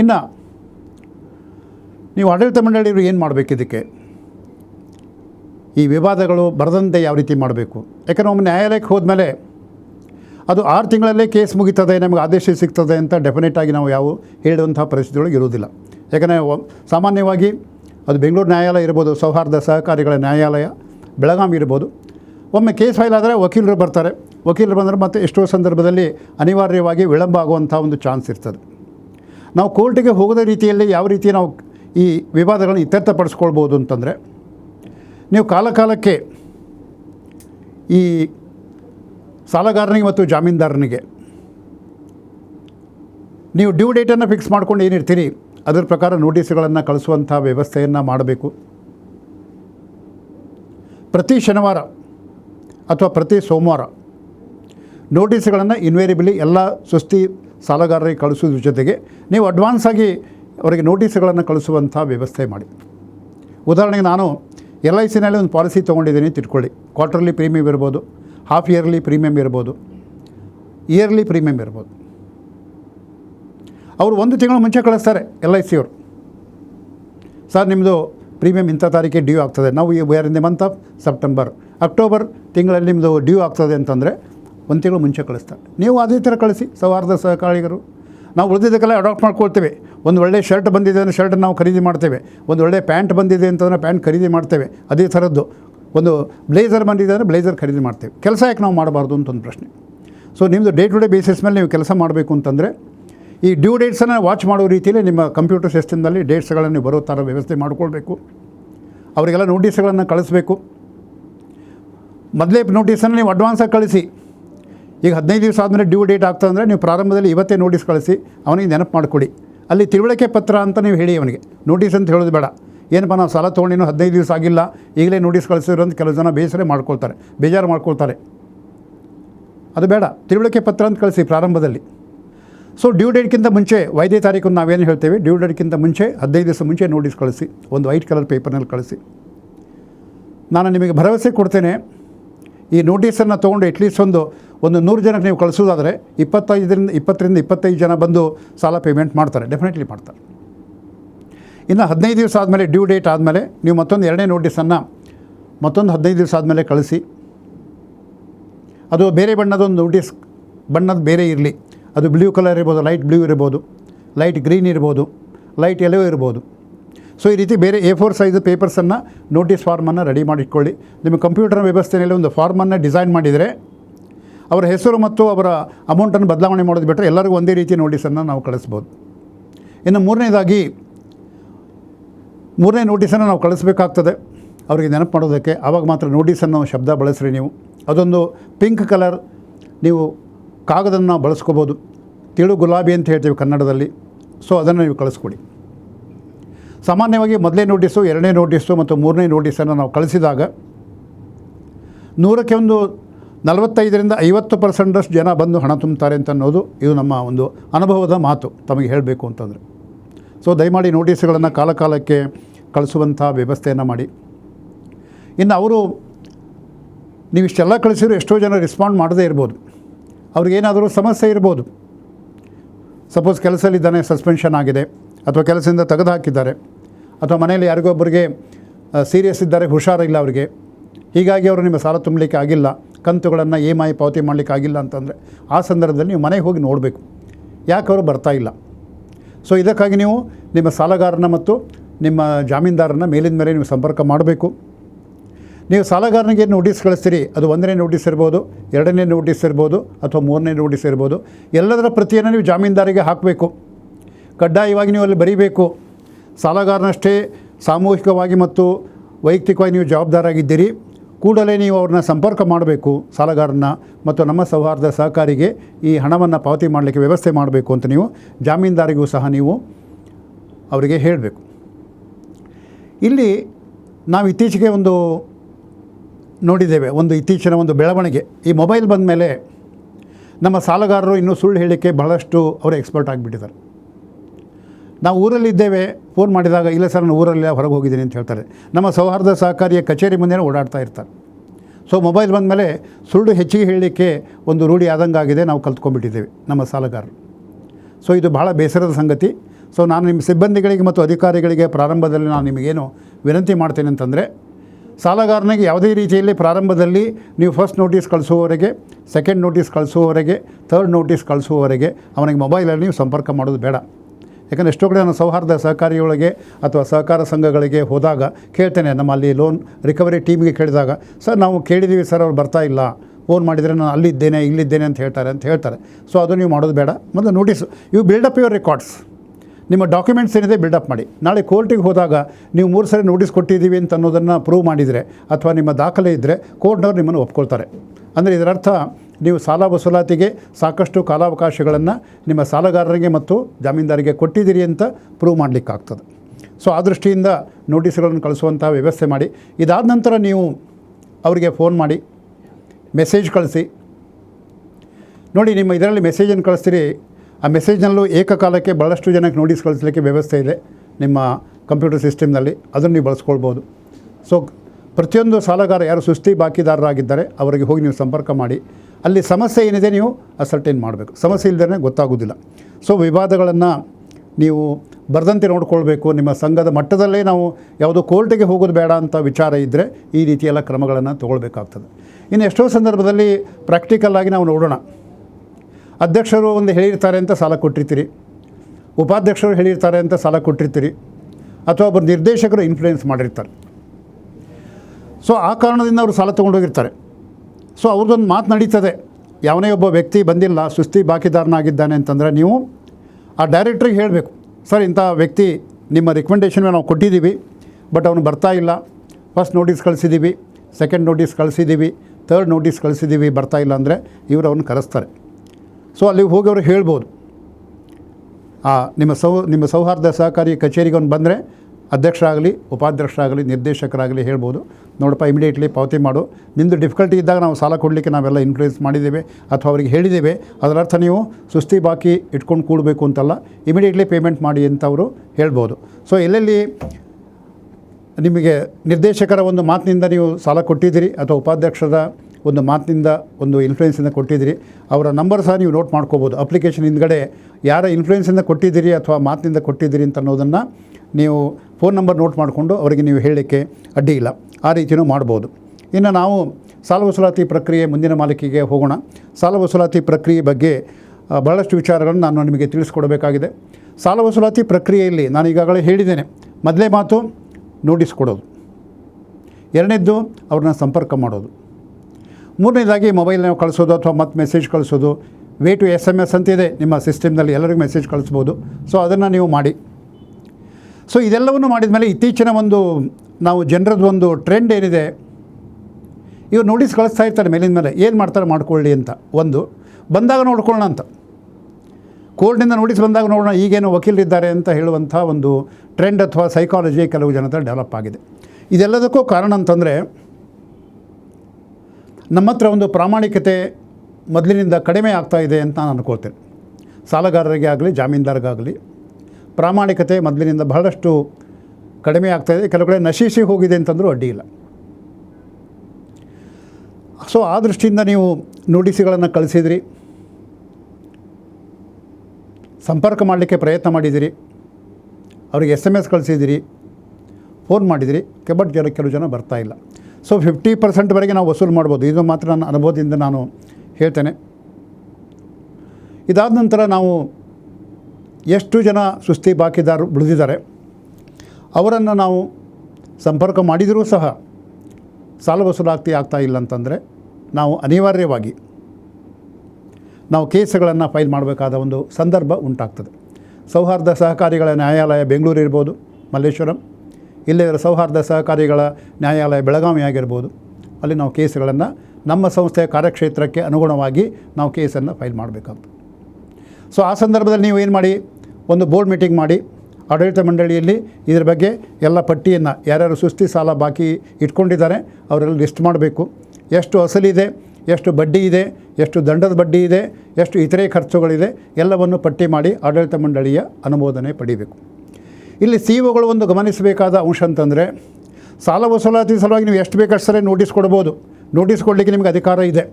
ಇನ್ನು ನೀವು ಆಡಳಿತ ಮಂಡಳಿಯವರು ಏನು ಮಾಡಬೇಕು ಇದಕ್ಕೆ? ಈ ವಿವಾದಗಳು ಬರದಂತೆ ಯಾವ ರೀತಿ ಮಾಡಬೇಕು? ಯಾಕಂದರೆ ಒಮ್ಮೆ ನ್ಯಾಯಾಲಯಕ್ಕೆ ಹೋದ್ಮೇಲೆ ಅದು ಆರು ತಿಂಗಳಲ್ಲೇ ಕೇಸ್ ಮುಗಿತದೆ, ನಮಗೆ ಆದೇಶ ಸಿಗ್ತದೆ ಅಂತ ಡೆಫಿನೆಟಾಗಿ ನಾವು ಯಾವ ಹೇಳುವಂಥ ಪರಿಸ್ಥಿತಿಯೊಳಗೆ ಇರುವುದಿಲ್ಲ. ಯಾಕಂದರೆ ಸಾಮಾನ್ಯವಾಗಿ ಅದು ಬೆಂಗಳೂರು ನ್ಯಾಯಾಲಯ ಇರ್ಬೋದು, ಸೌಹಾರ್ದ ಸಹಕಾರಿಗಳ ನ್ಯಾಯಾಲಯ, ಬೆಳಗಾವಿ ಇರ್ಬೋದು. ಒಮ್ಮೆ ಕೇಸ್ ಫೈಲ್ ಆದರೆ ವಕೀಲರು ಬರ್ತಾರೆ. ವಕೀಲರು ಬಂದರೆ ಮತ್ತೆ ಎಷ್ಟೋ ಸಂದರ್ಭದಲ್ಲಿ ಅನಿವಾರ್ಯವಾಗಿ ವಿಳಂಬ ಆಗುವಂಥ ಒಂದು ಚಾನ್ಸ್ ಇರ್ತದೆ. ನಾವು ಕೋರ್ಟಿಗೆ ಹೋಗದ ರೀತಿಯಲ್ಲಿ ಯಾವ ರೀತಿ ನಾವು ಈ ವಿವಾದಗಳನ್ನು ಇತ್ಯರ್ಥಪಡಿಸ್ಕೊಳ್ಬೋದು ಅಂತಂದರೆ, ನೀವು ಕಾಲಕಾಲಕ್ಕೆ ಈ ಸಾಲಗಾರನಿಗೆ ಮತ್ತು ಜಾಮೀನ್ದಾರನಿಗೆ ನೀವು ಡ್ಯೂ ಡೇಟನ್ನು ಫಿಕ್ಸ್ ಮಾಡ್ಕೊಂಡು ಏನಿರ್ತೀರಿ, ಅದರ ಪ್ರಕಾರ ನೋಟಿಸ್ಗಳನ್ನು ಕಳಿಸುವಂಥ ವ್ಯವಸ್ಥೆಯನ್ನು ಮಾಡಬೇಕು. ಪ್ರತಿ ಶನಿವಾರ ಅಥವಾ ಪ್ರತಿ ಸೋಮವಾರ ನೋಟಿಸ್ಗಳನ್ನು ಇನ್ವೇರಿಬಲಿ ಎಲ್ಲ ಸುಸ್ತಿ ಸಾಲಗಾರರಿಗೆ ಕಳಿಸೋದ್ರ ಜೊತೆಗೆ ನೀವು ಅಡ್ವಾನ್ಸ್ ಆಗಿ ಅವರಿಗೆ ನೋಟಿಸ್ಗಳನ್ನು ಕಳಿಸುವಂಥ ವ್ಯವಸ್ಥೆ ಮಾಡಿ. ಉದಾಹರಣೆಗೆ ನಾನು ಎಲ್ ಐ ಸಿನಲ್ಲಿ ಒಂದು ಪಾಲಿಸಿ ತೊಗೊಂಡಿದ್ದೀನಿ ಅಂತ ಇಟ್ಕೊಳ್ಳಿ ಕ್ವಾರ್ಟರ್ಲಿ ಪ್ರೀಮಿಯಮ್ ಇರ್ಬೋದು ಹಾಫ್ ಇಯರ್ಲಿ ಪ್ರೀಮಿಯಮ್ ಇರ್ಬೋದು ಇಯರ್ಲಿ ಪ್ರೀಮಿಯಮ್ ಇರ್ಬೋದು. ಅವರು ಒಂದು ತಿಂಗಳು ಮುಂಚೆ ಕಳಿಸ್ತಾರೆ ಎಲ್ ಐ ಸಿಯವರು ಸರ್ ನಿಮ್ಮದು ಪ್ರೀಮಿಯಮ್ ಇಂಥ ತಾರೀಕಿಗೆ ಡ್ಯೂ ಆಗ್ತದೆ. ನಾವು where in the month of September October ತಿಂಗಳಲ್ಲಿ ನಿಮ್ಮದು ಡ್ಯೂ ಆಗ್ತದೆ ಅಂತಂದರೆ ಒಂದು ತಿಂಗಳು ಮುಂಚೆ ಕಳಿಸ್ತಾರೆ ನೀವು ಅದೇ ಥರ ಕಳಿಸಿ, ಸೌಹಾರ್ದ ಸಹಕಾರಿಗರು. ನಾವು ಉಳಿದಿದ್ದಕ್ಕೆಲ್ಲ ಅಡಾಪ್ಟ್ ಮಾಡ್ಕೊಳ್ತೇವೆ. ಒಂದು ಒಳ್ಳೆ ಶರ್ಟ್ ಬಂದಿದೆ ಅಂದರೆ ಶರ್ಟ್ ನಾವು ಖರೀದಿ ಮಾಡ್ತೇವೆ. ಒಂದು ಒಳ್ಳೆ ಪ್ಯಾಂಟ್ ಬಂದಿದೆ ಅಂತಂದರೆ ಪ್ಯಾಂಟ್ ಖರೀದಿ ಮಾಡ್ತೇವೆ. ಅದೇ ಥರದ್ದು. ಒಂದು ಬ್ಲೇಸರ್ ಬಂದಿದೆ ಅಂದರೆ ಬ್ಲೇಸರ್ ಖರೀದಿ ಮಾಡ್ತೇವೆ. ಕೆಲಸ ಯಾಕೆ ನಾವು ಮಾಡಬಾರ್ದು ಅಂತ ಒಂದು ಪ್ರಶ್ನೆ. ಸೊ ನಿಮ್ಮದು ಡೇ ಟು ಡೇ ಬೇಸಿಸ್ ಮೇಲೆ ನೀವು ಕೆಲಸ ಮಾಡಬೇಕು ಅಂತಂದರೆ, ಈ ಡ್ಯೂ ಡೇಟ್ಸನ್ನು ವಾಚ್ ಮಾಡೋ ರೀತಿಯಲ್ಲಿ ನಿಮ್ಮ ಕಂಪ್ಯೂಟರ್ ಸಿಸ್ಟಮ್ನಲ್ಲಿ ಡೇಟ್ಸ್ಗಳನ್ನು ಬರೋ ಥರ ವ್ಯವಸ್ಥೆ ಮಾಡಿಕೊಳ್ಬೇಕು. ಅವರಿಗೆಲ್ಲ ನೋಟಿಸ್ಗಳನ್ನು ಕಳಿಸ್ಬೇಕು. ಮೊದಲೇ ನೋಟಿಸನ್ನು ನೀವು ಅಡ್ವಾನ್ಸಾಗಿ ಕಳಿಸಿ. ಈಗ ಹದಿನೈದು ದಿವಸ ಆದಮೇಲೆ ಡ್ಯೂ ಡೇಟ್ ಆಗ್ತದೆ ಅಂದರೆ ನೀವು ಪ್ರಾರಂಭದಲ್ಲಿ ಇವತ್ತೇ ನೋಟಿಸ್ ಕಳಿಸಿ, ಅವನಿಗೆ ನೆನಪು ಮಾಡಿಕೊಡಿ ಅಲ್ಲಿ ತಿಳುವಳಿಕೆ ಪತ್ರ ಅಂತ ನೀವು ಹೇಳಿ ಅವನಿಗೆ. ನೋಟಿಸ್ ಅಂತ ಹೇಳೋದು ಬೇಡ. ಏನಪ್ಪ, ನಾವು ಸಾಲ ತೊಗೊಂಡಿನೂ ಹದಿನೈದು ದಿವಸ ಆಗಿಲ್ಲ, ಈಗಲೇ ನೋಟಿಸ್ ಕಳಿಸಿದ್ರು ಅಂತ ಕೆಲವು ಜನ ಬೇಸರ ಮಾಡ್ಕೊಳ್ತಾರೆ, ಬೇಜಾರು ಮಾಡ್ಕೊಳ್ತಾರೆ. ಅದು ಬೇಡ. ತಿಳುವಳಿಕೆ ಪತ್ರ ಅಂತ ಕಳಿಸಿ ಪ್ರಾರಂಭದಲ್ಲಿ. ಸೊ ಡ್ಯೂ ಡೇಟ್ಗಿಂತ ಮುಂಚೆ, ವೈದ್ಯ ತಾರೀಕು ನಾವೇನು ಹೇಳ್ತೇವೆ? ಡ್ಯೂ ಡೇಟ್ಗಿಂತ ಮುಂಚೆ, ಹದಿನೈದು ದಿವಸ ಮುಂಚೆ ನೋಟಿಸ್ ಕಳಿಸಿ. ಒಂದು ವೈಟ್ ಕಲರ್ ಪೇಪರ್ನಲ್ಲಿ ಕಳಿಸಿ. ನಾನು ನಿಮಗೆ ಭರವಸೆ ಕೊಡ್ತೇನೆ, ಈ ನೋಟಿಸನ್ನು ತೊಗೊಂಡು ಅಟ್ಲೀಸ್ಟ್ ಒಂದು ಒಂದು ನೂರು ಜನಕ್ಕೆ ನೀವು ಕಳಿಸೋದಾದರೆ ಇಪ್ಪತ್ತೈದರಿಂದ ಇಪ್ಪತ್ತರಿಂದ ಇಪ್ಪತ್ತೈದು ಜನ ಬಂದು ಸಾಲ ಪೇಮೆಂಟ್ ಮಾಡ್ತಾರೆ ಡೆಫಿನೆಟ್ಲಿ ಮಾಡ್ತಾರೆ. ಇನ್ನು ಹದಿನೈದು ದಿವಸ ಆದಮೇಲೆ ಡ್ಯೂ ಡೇಟ್ ಆದಮೇಲೆ ನೀವು ಮತ್ತೊಂದು ಎರಡನೇ ನೋಟಿಸನ್ನು ಮತ್ತೊಂದು ಹದಿನೈದು ದಿವಸ ಆದಮೇಲೆ ಕಳಿಸಿ. ಅದು ಬೇರೆ ಬಣ್ಣದೊಂದು ನೋಟಿಸ್ ಬಣ್ಣದ ಬೇರೆ ಇರಲಿ. ಅದು ಬ್ಲೂ ಕಲರ್ ಇರ್ಬೋದು ಲೈಟ್ ಬ್ಲೂ ಇರ್ಬೋದು ಲೈಟ್ ಗ್ರೀನ್ ಇರ್ಬೋದು ಲೈಟ್ ಎಲ್ಲೋ ಇರ್ಬೋದು. ಸೊ ಈ ರೀತಿ ಬೇರೆ ಎ ಫೋರ್ ಸೈಜ್ ಪೇಪರ್ಸನ್ನು ನೋಟಿಸ್ ಫಾರ್ಮನ್ನು ರೆಡಿ ಮಾಡಿಟ್ಕೊಳ್ಳಿ. ನಿಮ್ಮ ಕಂಪ್ಯೂಟರ್ ವ್ಯವಸ್ಥೆಯಲ್ಲಿ ಒಂದು ಫಾರ್ಮನ್ನು ಡಿಸೈನ್ ಮಾಡಿದರೆ ಅವರ ಹೆಸರು ಮತ್ತು ಅವರ ಅಮೌಂಟನ್ನು ಬದಲಾವಣೆ ಮಾಡೋದು ಬಿಟ್ಟರೆ ಎಲ್ಲರಿಗೂ ಒಂದೇ ರೀತಿ ನೋಟಿಸನ್ನು ನಾವು ಕಳಿಸ್ಬೋದು. ಇನ್ನು ಮೂರನೇದಾಗಿ, ಮೂರನೇ ನೋಟಿಸನ್ನು ನಾವು ಕಳಿಸ್ಬೇಕಾಗ್ತದೆ. ಅವರಿಗೆ ನೆನಪು ಮಾಡೋದಕ್ಕೆ ಆವಾಗ ಮಾತ್ರ ನೋಟಿಸನ್ನು ಶಬ್ದ ಬಳಸ್ರಿ ನೀವು. ಅದೊಂದು ಪಿಂಕ್ ಕಲರ್ ನೀವು ಕಾಗದನ್ನು ಬಳಸ್ಕೋಬೋದು. ತಿಳು ಗುಲಾಬಿ ಅಂತ ಹೇಳ್ತೀವಿ ಕನ್ನಡದಲ್ಲಿ. ಸೊ ಅದನ್ನು ನೀವು ಕಳಿಸ್ಕೊಡಿ. ಸಾಮಾನ್ಯವಾಗಿ ಮೊದಲೇ ನೋಟಿಸು ಎರಡನೇ ನೋಟಿಸು ಮತ್ತು ಮೂರನೇ ನೋಟಿಸನ್ನು ನಾವು ಕಳಿಸಿದಾಗ ನೂರಕ್ಕೆ ಒಂದು ನಲವತ್ತೈದರಿಂದ ಐವತ್ತು ಪರ್ಸೆಂಟಷ್ಟು ಜನ ಬಂದು ಹಣ ತುಂಬುತ್ತಾರೆ ಅಂತ ಅನ್ನೋದು ಇದು ನಮ್ಮ ಒಂದು ಅನುಭವದ ಮಾತು, ತಮಗೆ ಹೇಳಬೇಕು ಅಂತಂದರೆ. ಸೊ ದಯಮಾಡಿ ನೋಟಿಸ್ಗಳನ್ನು ಕಾಲಕಾಲಕ್ಕೆ ಕಳಿಸುವಂಥ ವ್ಯವಸ್ಥೆಯನ್ನು ಮಾಡಿ. ಇನ್ನು ಅವರು, ನೀವು ಇಷ್ಟೆಲ್ಲ ಕಳಿಸಿದ್ರು ಎಷ್ಟೋ ಜನ ರೆಸ್ಪಾಂಡ್ ಮಾಡದೇ ಇರ್ಬೋದು. ಅವ್ರಿಗೇನಾದರೂ ಸಮಸ್ಯೆ ಇರ್ಬೋದು. ಸಪೋಸ್ ಕೆಲಸದಲ್ಲಿದ್ದಾನೆ ಸಸ್ಪೆನ್ಷನ್ ಆಗಿದೆ, ಅಥವಾ ಕೆಲಸದಿಂದ ತೆಗೆದು ಹಾಕಿದ್ದಾರೆ, ಅಥವಾ ಮನೆಯಲ್ಲಿ ಯಾರಿಗೊಬ್ಬರಿಗೆ ಸೀರಿಯಸ್ ಇದ್ದಾರೆ, ಹುಷಾರಿಲ್ಲ ಅವರಿಗೆ, ಹೀಗಾಗಿ ಅವರು ನಿಮ್ಮ ಸಾಲ ತುಂಬಲಿಕ್ಕೆ ಆಗಿಲ್ಲ ಕಂತುಗಳನ್ನು ಇ ಎಂ ಐ ಪಾವತಿ ಮಾಡಲಿಕ್ಕಾಗಿಲ್ಲ ಅಂತಂದರೆ ಆ ಸಂದರ್ಭದಲ್ಲಿ ನೀವು ಮನೆಗೆ ಹೋಗಿ ನೋಡಬೇಕು. ಯಾಕೆ ಅವರು ಬರ್ತಾ ಇಲ್ಲ? ಸೊ ಇದಕ್ಕಾಗಿ ನೀವು ನಿಮ್ಮ ಸಾಲಗಾರನ ಮತ್ತು ನಿಮ್ಮ ಜಾಮೀನ್ದಾರನ ಮೇಲಿನ ಮೇಲೆ ನೀವು ಸಂಪರ್ಕ ಮಾಡಬೇಕು. ನೀವು ಸಾಲಗಾರನಿಗೆ ನೋಟಿಸ್ ಕಳಿಸ್ತೀರಿ? ಅದು ಒಂದನೇ ನೋಟಿಸ್ ಇರ್ಬೋದು, ಎರಡನೇ ನೋಟಿಸ್ ಇರ್ಬೋದು, ಅಥವಾ ಮೂರನೇ ನೋಟಿಸ್ ಇರ್ಬೋದು. ಎಲ್ಲದರ ಪ್ರತಿಯನ್ನು ನೀವು ಜಾಮೀನ್ದಾರಿಗೆ ಹಾಕಬೇಕು. ಕಡ್ಡಾಯವಾಗಿ ನೀವು ಅಲ್ಲಿ ಬರೀಬೇಕು. ಸಾಲಗಾರನಷ್ಟೇ ಸಾಮೂಹಿಕವಾಗಿ ಮತ್ತು ವೈಯಕ್ತಿಕವಾಗಿ ನೀವು ಜವಾಬ್ದಾರಾಗಿದ್ದೀರಿ. ಕೂಡಲೇ ನೀವು ಅವ್ರನ್ನ ಸಂಪರ್ಕ ಮಾಡಬೇಕು ಸಾಲಗಾರನ ಮತ್ತು ನಮ್ಮ ಸೌಹಾರ್ದ ಸಹಕಾರಿಗೆ ಈ ಹಣವನ್ನು ಪಾವತಿ ಮಾಡಲಿಕ್ಕೆ ವ್ಯವಸ್ಥೆ ಮಾಡಬೇಕು ಅಂತ ನೀವು ಜಾಮೀನ್ದಾರಿಗೂ ಸಹ ನೀವು ಅವರಿಗೆ ಹೇಳಬೇಕು. ಇಲ್ಲಿ ನಾವು ಇತ್ತೀಚೆಗೆ ಒಂದು ನೋಡಿದ್ದೇವೆ, ಒಂದು ಇತ್ತೀಚಿನ ಒಂದು ಬೆಳವಣಿಗೆ. ಈ ಮೊಬೈಲ್ ಬಂದ ಮೇಲೆ ನಮ್ಮ ಸಾಲಗಾರರು ಇನ್ನೂ ಸುಳ್ಳು ಹೇಳಲಿಕ್ಕೆ ಬಹಳಷ್ಟು ಅವರು ಎಕ್ಸ್ಪರ್ಟ್ ಆಗಿಬಿಟ್ಟಿದ್ದಾರೆ. ನಾವು ಊರಲ್ಲಿದ್ದೇವೆ ಫೋನ್ ಮಾಡಿದಾಗ, ಇಲ್ಲ ಸರ್, ನಾನು ಊರಲ್ಲಿ ಹೊರಗೆ ಹೋಗಿದ್ದೀನಿ ಅಂತ ಹೇಳ್ತಾರೆ. ನಮ್ಮ ಸೌಹಾರ್ದ ಸಹಕಾರಿಯ ಕಚೇರಿ ಮುಂದೆ ಓಡಾಡ್ತಾ ಇರ್ತಾರೆ. ಸೊ ಮೊಬೈಲ್ ಬಂದ ಮೇಲೆ ಸುಳ್ಳು ಹೆಚ್ಚಿಗೆ ಹೇಳಲಿಕ್ಕೆ ಒಂದು ರೂಢಿ ಆದಂಗೆ ಆಗಿದೆ ನಾವು ಕಲ್ತ್ಕೊಂಡ್ಬಿಟ್ಟಿದ್ದೇವೆ, ನಮ್ಮ ಸಾಲಗಾರರು. ಸೊ ಇದು ಬಹಳ ಬೇಸರದ ಸಂಗತಿ. ಸೊ ನಾನು ನಿಮ್ಮ ಸಿಬ್ಬಂದಿಗಳಿಗೆ ಮತ್ತು ಅಧಿಕಾರಿಗಳಿಗೆ ಪ್ರಾರಂಭದಲ್ಲಿ ನಾನು ನಿಮಗೇನು ವಿನಂತಿ ಮಾಡ್ತೇನೆ ಅಂತಂದರೆ, ಸಾಲಗಾರನಿಗೆ ಯಾವುದೇ ರೀತಿಯಲ್ಲಿ ಪ್ರಾರಂಭದಲ್ಲಿ ನೀವು ಫಸ್ಟ್ ನೋಟಿಸ್ ಕಳಿಸುವವರೆಗೆ ಸೆಕೆಂಡ್ ನೋಟಿಸ್ ಕಳಿಸುವವರೆಗೆ ಥರ್ಡ್ ನೋಟಿಸ್ ಕಳಿಸುವವರೆಗೆ ಅವನಿಗೆ ಮೊಬೈಲಲ್ಲಿ ನೀವು ಸಂಪರ್ಕ ಮಾಡೋದು ಬೇಡ. ಯಾಕಂದರೆ ಎಷ್ಟೋ ಕಡೆ ನಾನು ಸೌಹಾರ್ದ ಸಹಕಾರಿಯೊಳಗೆ ಅಥವಾ ಸಹಕಾರ ಸಂಘಗಳಿಗೆ ಹೋದಾಗ ಕೇಳ್ತೇನೆ. ನಮ್ಮಲ್ಲಿ ಲೋನ್ ರಿಕವರಿ ಟೀಮ್ಗೆ ಕೇಳಿದಾಗ, ಸರ್, ನಾವು ಕೇಳಿದ್ದೀವಿ ಸರ್, ಅವ್ರು ಬರ್ತಾ ಇಲ್ಲ. ಫೋನ್ ಮಾಡಿದರೆ ನಾನು ಅಲ್ಲಿದ್ದೇನೆ, ಇಲ್ಲಿದ್ದೇನೆ ಅಂತ ಹೇಳ್ತಾರೆ ಅಂತ ಹೇಳ್ತಾರೆ. ಸೊ ಅದು ನೀವು ಮಾಡೋದು ಬೇಡ. ಮತ್ತು notice you build up your records ನಿಮ್ಮ ಡಾಕ್ಯುಮೆಂಟ್ಸ್ ಏನಿದೆ ಬಿಲ್ಡಪ್ ಮಾಡಿ. ನಾಳೆ ಕೋರ್ಟಿಗೆ ಹೋದಾಗ ನೀವು ಮೂರು ಸರಿ ನೋಟಿಸ್ ಕೊಟ್ಟಿದ್ದೀವಿ ಅಂತ ಅನ್ನೋದನ್ನು ಪ್ರೂವ್ ಮಾಡಿದರೆ ಅಥವಾ ನಿಮ್ಮ ದಾಖಲೆ ಇದ್ದರೆ ಕೋರ್ಟ್ನವ್ರು ನಿಮ್ಮನ್ನು ಒಪ್ಕೊಳ್ತಾರೆ. ಅಂದರೆ ಇದರರ್ಥ ನೀವು ಸಾಲ ವಸೂಲಾತಿಗೆ ಸಾಕಷ್ಟು ಕಾಲಾವಕಾಶಗಳನ್ನು ನಿಮ್ಮ ಸಾಲಗಾರರಿಗೆ ಮತ್ತು ಜಾಮೀನ್ದಾರಿಗೆ ಕೊಟ್ಟಿದ್ದೀರಿ ಅಂತ ಪ್ರೂವ್ ಮಾಡಲಿಕ್ಕಾಗ್ತದೆ. ಸೊ ಆ ದೃಷ್ಟಿಯಿಂದ ನೋಟಿಸ್ಗಳನ್ನು ಕಳಿಸುವಂಥ ವ್ಯವಸ್ಥೆ ಮಾಡಿ. ಇದಾದ ನಂತರ ನೀವು ಅವರಿಗೆ ಫೋನ್ ಮಾಡಿ ಮೆಸೇಜ್ ಕಳಿಸಿ. ನೋಡಿ, ನಿಮ್ಮ ಇದರಲ್ಲಿ ಮೆಸೇಜನ್ನು ಕಳಿಸ್ತೀರಿ. ಆ ಮೆಸೇಜ್ನಲ್ಲೂ ಏಕಕಾಲಕ್ಕೆ ಭಾಳಷ್ಟು ಜನಕ್ಕೆ ನೋಟಿಸ್ ಕಳಿಸ್ಲಿಕ್ಕೆ ವ್ಯವಸ್ಥೆ ಇದೆ ನಿಮ್ಮ ಕಂಪ್ಯೂಟರ್ ಸಿಸ್ಟಮ್ನಲ್ಲಿ ಅದನ್ನು ನೀವು ಬಳಸ್ಕೊಳ್ಬೋದು. ಸೊ ಪ್ರತಿಯೊಂದು ಸಾಲಗಾರ ಯಾರು ಸುಸ್ತಿ ಬಾಕಿದಾರರಾಗಿದ್ದಾರೆ, ಅವರಿಗೆ ಹೋಗಿ ನೀವು ಸಂಪರ್ಕ ಮಾಡಿ. ಅಲ್ಲಿ ಸಮಸ್ಯೆ ಏನಿದೆ ನೀವು ಅಸರ್ಟೈನ್ ಮಾಡಬೇಕು. ಸಮಸ್ಯೆ ಇಲ್ಲದೇ ಗೊತ್ತಾಗೋದಿಲ್ಲ. ಸೊ ವಿವಾದಗಳನ್ನು ನೀವು ಬರದಂತೆ ನೋಡಿಕೊಳ್ಬೇಕು. ನಿಮ್ಮ ಸಂಘದ ಮಟ್ಟದಲ್ಲೇ ನಾವು ಯಾವುದೋ ಕೋರ್ಟಿಗೆ ಹೋಗೋದು ಬೇಡ ಅಂತ ವಿಚಾರ ಇದ್ದರೆ ಈ ರೀತಿಯೆಲ್ಲ ಕ್ರಮಗಳನ್ನು ತೊಗೊಳ್ಬೇಕಾಗ್ತದೆ. ಇನ್ನು ಎಷ್ಟೋ ಸಂದರ್ಭದಲ್ಲಿ ಪ್ರಾಕ್ಟಿಕಲ್ಲಾಗಿ ನಾವು ನೋಡೋಣ. ಅಧ್ಯಕ್ಷರು ಒಂದು ಹೇಳಿರ್ತಾರೆ ಅಂತ ಸಾಲ ಕೊಟ್ಟಿರ್ತೀರಿ. ಉಪಾಧ್ಯಕ್ಷರು ಹೇಳಿರ್ತಾರೆ ಅಂತ ಸಾಲ ಕೊಟ್ಟಿರ್ತೀರಿ. ಅಥವಾ ಒಬ್ಬರು ನಿರ್ದೇಶಕರು ಇನ್ಫ್ಲೂಯೆನ್ಸ್ ಮಾಡಿರ್ತಾರೆ. ಸೊ ಆ ಕಾರಣದಿಂದ ಅವರು ಸಾಲ ತೊಗೊಂಡೋಗಿರ್ತಾರೆ. ಸೊ ಅವ್ರದ್ದೊಂದು ಮಾತು ನಡೀತದೆ. ಯಾವನೇ ಒಬ್ಬ ವ್ಯಕ್ತಿ ಬಂದಿಲ್ಲ, ಸುಸ್ತಿ ಬಾಕಿದಾರನಾಗಿದ್ದಾನೆ ಅಂತಂದರೆ ನೀವು ಆ ಡೈರೆಕ್ಟ್ರಿಗೆ ಹೇಳಬೇಕು. ಸರ್, ಇಂಥ ವ್ಯಕ್ತಿ ನಿಮ್ಮ ರಿಕಮೆಂಡೇಷನ್ ನಾವು ಕೊಟ್ಟಿದ್ದೀವಿ, ಬಟ್ ಅವನು ಬರ್ತಾ ಇಲ್ಲ. ಫಸ್ಟ್ ನೋಟಿಸ್ ಕಳಿಸಿದ್ದೀವಿ, ಸೆಕೆಂಡ್ ನೋಟಿಸ್ ಕಳಿಸಿದ್ದೀವಿ ತರ್ಡ್ ನೋಟಿಸ್ ಕಳಿಸಿದ್ದೀವಿ, ಬರ್ತಾ ಇಲ್ಲ ಅಂದರೆ ಇವರು ಅವನು ಕರೆಸ್ತಾರೆ. ಸೊ ಅಲ್ಲಿಗೆ ಹೋಗಿ ಅವರು ಹೇಳ್ಬೋದು. ನಿಮ್ಮ ಸೌ, ನಿಮ್ಮ ಸೌಹಾರ್ದ ಸಹಕಾರಿ ಕಚೇರಿಗೆ ಅವ್ನು ಬಂದರೆ ಅಧ್ಯಕ್ಷರಾಗಲಿ, ಉಪಾಧ್ಯಕ್ಷರಾಗಲಿ, ನಿರ್ದೇಶಕರಾಗಲಿ ಹೇಳ್ಬೋದು. ನೋಡಪ್ಪ ಇಮಿಡಿಯೇಟ್ಲಿ ಪಾವತಿ ಮಾಡು. ನಿಮ್ಮದು ಡಿಫಿಕಲ್ಟಿ ಇದ್ದಾಗ ನಾವು ಸಾಲ ಕೊಡಲಿಕ್ಕೆ ನಾವೆಲ್ಲ ಇನ್ಫ್ಲೂಯೆನ್ಸ್ ಮಾಡಿದ್ದೇವೆ ಅಥವಾ ಅವರಿಗೆ ಹೇಳಿದ್ದೇವೆ. ಅದರ ಅರ್ಥ ನೀವು ಸುಸ್ತಿ ಬಾಕಿ ಇಟ್ಕೊಂಡು ಕೂಡಬೇಕು ಅಂತಲ್ಲ ಇಮಿಡಿಯೇಟ್ಲಿ ಪೇಮೆಂಟ್ ಮಾಡಿ ಅಂತ ಅವರು ಹೇಳ್ಬೋದು. ಸೊ ಎಲ್ಲೆಲ್ಲಿ ನಿಮಗೆ ನಿರ್ದೇಶಕರ ಒಂದು ಮಾತಿನಿಂದ ನೀವು ಸಾಲ ಕೊಟ್ಟಿದ್ದೀರಿ ಅಥವಾ ಉಪಾಧ್ಯಕ್ಷರ ಒಂದು ಮಾತಿನಿಂದ ಒಂದು ಇನ್ಫ್ಲೂಯೆನ್ಸಿಂದ ಕೊಟ್ಟಿದ್ದೀರಿ, ಅವರ ನಂಬರ್ ಸಹ ನೀವು ನೋಟ್ ಮಾಡ್ಕೋಬೋದು. ಅಪ್ಲಿಕೇಶನ್ ಹಿಂದ್ಗಡೆ ಯಾರ ಇನ್ಫ್ಲೂಯೆನ್ಸಿಂದ ಕೊಟ್ಟಿದ್ದೀರಿ ಅಥವಾ ಮಾತಿನಿಂದ ಕೊಟ್ಟಿದ್ದೀರಿ ಅಂತ ಅನ್ನೋದನ್ನು ನೀವು ಫೋನ್ ನಂಬರ್ ನೋಟ್ ಮಾಡಿಕೊಂಡು ಅವರಿಗೆ ನೀವು ಹೇಳಲಿಕ್ಕೆ ಅಡ್ಡಿ ಇಲ್ಲ. ಆ ರೀತಿಯೂ ಮಾಡ್ಬೋದು. ಇನ್ನು ನಾವು ಸಾಲ ವಸೂಲಾತಿ ಪ್ರಕ್ರಿಯೆ ಮುಂದಿನ ಮಾಲಿಕೆಗೆ ಹೋಗೋಣ. ಸಾಲ ವಸೂಲಾತಿ ಪ್ರಕ್ರಿಯೆ ಬಗ್ಗೆ ಬಹಳಷ್ಟು ವಿಚಾರಗಳನ್ನು ನಾನು ನಿಮಗೆ ತಿಳಿಸ್ಕೊಡಬೇಕಾಗಿದೆ. ಸಾಲ ವಸೂಲಾತಿ ಪ್ರಕ್ರಿಯೆಯಲ್ಲಿ ನಾನು ಈಗಾಗಲೇ ಹೇಳಿದ್ದೇನೆ. ಮೊದಲೇ ಮಾತು ನೋಟಿಸ್ ಕೊಡೋದು. ಎರಡನೇದ್ದು ಅವ್ರನ್ನ ಸಂಪರ್ಕ ಮಾಡೋದು. ಮೂರನೇದಾಗಿ ಮೊಬೈಲ್ನ ಕಳಿಸೋದು ಅಥವಾ ಮತ್ತೆ ಮೆಸೇಜ್ ಕಳಿಸೋದು way to S M S ಅಂತಿದೆ. ನಿಮ್ಮ ಸಿಸ್ಟಮ್ನಲ್ಲಿ ಎಲ್ಲರಿಗೂ ಮೆಸೇಜ್ ಕಳಿಸ್ಬೋದು. ಸೊ, ಅದನ್ನು ನೀವು ಮಾಡಿ. ಸೊ, ಇದೆಲ್ಲವನ್ನು ಮಾಡಿದ ಮೇಲೆ ಇತ್ತೀಚಿನ ಒಂದು ನಾವು ಜನರದ್ದು ಒಂದು ಟ್ರೆಂಡ್ ಏನಿದೆ, ಇವ್ರು ನೋಟಿಸ್ ಕಳಿಸ್ತಾ ಇರ್ತಾರೆ ಮೇಲಿನ ಮೇಲೆ. ಏನು ಮಾಡ್ತಾರೆ ಮಾಡ್ಕೊಳ್ಳಿ ಅಂತ. ಒಂದು, ಬಂದಾಗ ನೋಡ್ಕೊಳ್ಳೋಣ ಅಂತ. ಕೋರ್ಟ್ನಿಂದ ನೋಟಿಸ್ ಬಂದಾಗ ನೋಡೋಣ, ಈಗೇನು ವಕೀಲರಿದ್ದಾರೆ ಅಂತ ಹೇಳುವಂಥ ಒಂದು ಟ್ರೆಂಡ್ ಅಥವಾ ಸೈಕಾಲಜಿ ಕೆಲವು ಜನತ ಡೆವಲಪ್ ಆಗಿದೆ. ಇದೆಲ್ಲದಕ್ಕೂ ಕಾರಣ ಅಂತಂದರೆ, ನಮ್ಮ ಹತ್ರ ಒಂದು ಪ್ರಾಮಾಣಿಕತೆ ಮೊದಲಿನಿಂದ ಕಡಿಮೆ ಆಗ್ತಾ ಇದೆ ಅಂತ ನಾನು ಅನ್ಕೋತೇನೆ ಸಾಲಗಾರರಿಗೆ ಆಗಲಿ, ಜಾಮೀನ್ದಾರಿಗಾಗಲಿ ಪ್ರಾಮಾಣಿಕತೆ ಮೊದಲಿನಿಂದ ಬಹಳಷ್ಟು ಕಡಿಮೆ ಆಗ್ತಾ ಇದೆ. ಕೆಲವು ಕಡೆ ನಶಿಸಿ ಹೋಗಿದೆ ಅಂತಂದರೂ ಅಡ್ಡಿ ಇಲ್ಲ. ಸೊ, ಆ ದೃಷ್ಟಿಯಿಂದ ನೀವು ನೋಟಿಸ್ಗಳನ್ನು ಕಳಿಸಿದಿರಿ. ಸಂಪರ್ಕ ಮಾಡಲಿಕ್ಕೆ ಪ್ರಯತ್ನ ಮಾಡಿದಿರಿ. ಅವ್ರಿಗೆ ಎಸ್ ಎಂ ಎಸ್ ಕಳಿಸಿದಿರಿ. ಫೋನ್ ಮಾಡಿದಿರಿ. ಕೆಬಟ್ ಜನ, ಕೆಲವು ಜನ ಬರ್ತಾ ಇಲ್ಲ. ಸೊ, ಫಿಫ್ಟಿ ಪರ್ಸೆಂಟ್ವರೆಗೆ ನಾವು ವಸೂಲು ಮಾಡ್ಬೋದು. ಇದು ಮಾತ್ರ ನನ್ನ ಅನುಭವದಿಂದ ನಾನು ಹೇಳ್ತೇನೆ. ಇದಾದ ನಂತರ ನಾವು ಎಷ್ಟು ಜನ ಸುಸ್ತಿ ಬಾಕಿದಾರರು ಉಳಿದಿದ್ದಾರೆ, ಅವರನ್ನು ನಾವು ಸಂಪರ್ಕ ಮಾಡಿದರೂ ಸಹ ಸಾಲ ವಸೂಲಾತಿ ಆಗ್ತಾ ಇಲ್ಲ ಅಂತಂದರೆ ನಾವು ಅನಿವಾರ್ಯವಾಗಿ ನಾವು ಕೇಸುಗಳನ್ನು ಫೈಲ್ ಮಾಡಬೇಕಾದ ಒಂದು ಸಂದರ್ಭ ಉಂಟಾಗ್ತದೆ. ಸೌಹಾರ್ದ ಸಹಕಾರಿಗಳ ನ್ಯಾಯಾಲಯ ಬೆಂಗಳೂರು ಇರ್ಬೋದು, ಮಲ್ಲೇಶ್ವರಂ. ಇಲ್ಲೇ ಸೌಹಾರ್ದ ಸಹಕಾರಿಗಳ ನ್ಯಾಯಾಲಯ ಬೆಳಗಾವಿ ಆಗಿರ್ಬೋದು ಅಲ್ಲಿ ನಾವು ಕೇಸುಗಳನ್ನು ನಮ್ಮ ಸಂಸ್ಥೆಯ ಕಾರ್ಯಕ್ಷೇತ್ರಕ್ಕೆ ಅನುಗುಣವಾಗಿ ನಾವು ಕೇಸನ್ನು ಫೈಲ್ ಮಾಡಬೇಕಾಗ್ತದೆ. ಸೊ, ಆ ಸಂದರ್ಭದಲ್ಲಿ ನೀವು ಏನು ಮಾಡಿ? ಒಂದು ಬೋರ್ಡ್ ಮೀಟಿಂಗ್ ಮಾಡಿ. ಆಡಳಿತ ಮಂಡಳಿಯಲ್ಲಿ ಇದ್ರ ಬಗ್ಗೆ ಎಲ್ಲ ಪಟ್ಟಿಯನ್ನು ಯಾರ್ಯಾರು ಸುಸ್ತಿ ಸಾಲ ಬಾಕಿ ಇಟ್ಕೊಂಡಿದ್ದಾರೆ, ಅವರೆಲ್ಲ ಲಿಸ್ಟ್ ಮಾಡಬೇಕು. ಎಷ್ಟು ಅಸಲಿದೆ, ಎಷ್ಟು ಬಡ್ಡಿ ಇದೆ, ಎಷ್ಟು ದಂಡದ ಬಡ್ಡಿ ಇದೆ, ಎಷ್ಟು ಇತರೆ ಖರ್ಚುಗಳಿದೆ, ಎಲ್ಲವನ್ನು ಪಟ್ಟಿ ಮಾಡಿ ಆಡಳಿತ ಮಂಡಳಿಯ ಅನುಮೋದನೆ ಪಡಿಬೇಕು. ಇಲ್ಲಿ ಸಿ ಒಗಳು ಒಂದು ಗಮನಿಸಬೇಕಾದ ಅಂಶ ಅಂತಂದರೆ, ಸಾಲ ವಸೂಲಾತಿ ಸಲುವಾಗಿ ನೀವು ಎಷ್ಟು ಬೇಕಷ್ಟು ಸರಿ ನೋಟಿಸ್ ಕೊಡ್ಬೋದು. ನೋಟಿಸ್ ಕೊಡಲಿಕ್ಕೆ ನಿಮಗೆ ಅಧಿಕಾರ ಇದೆ.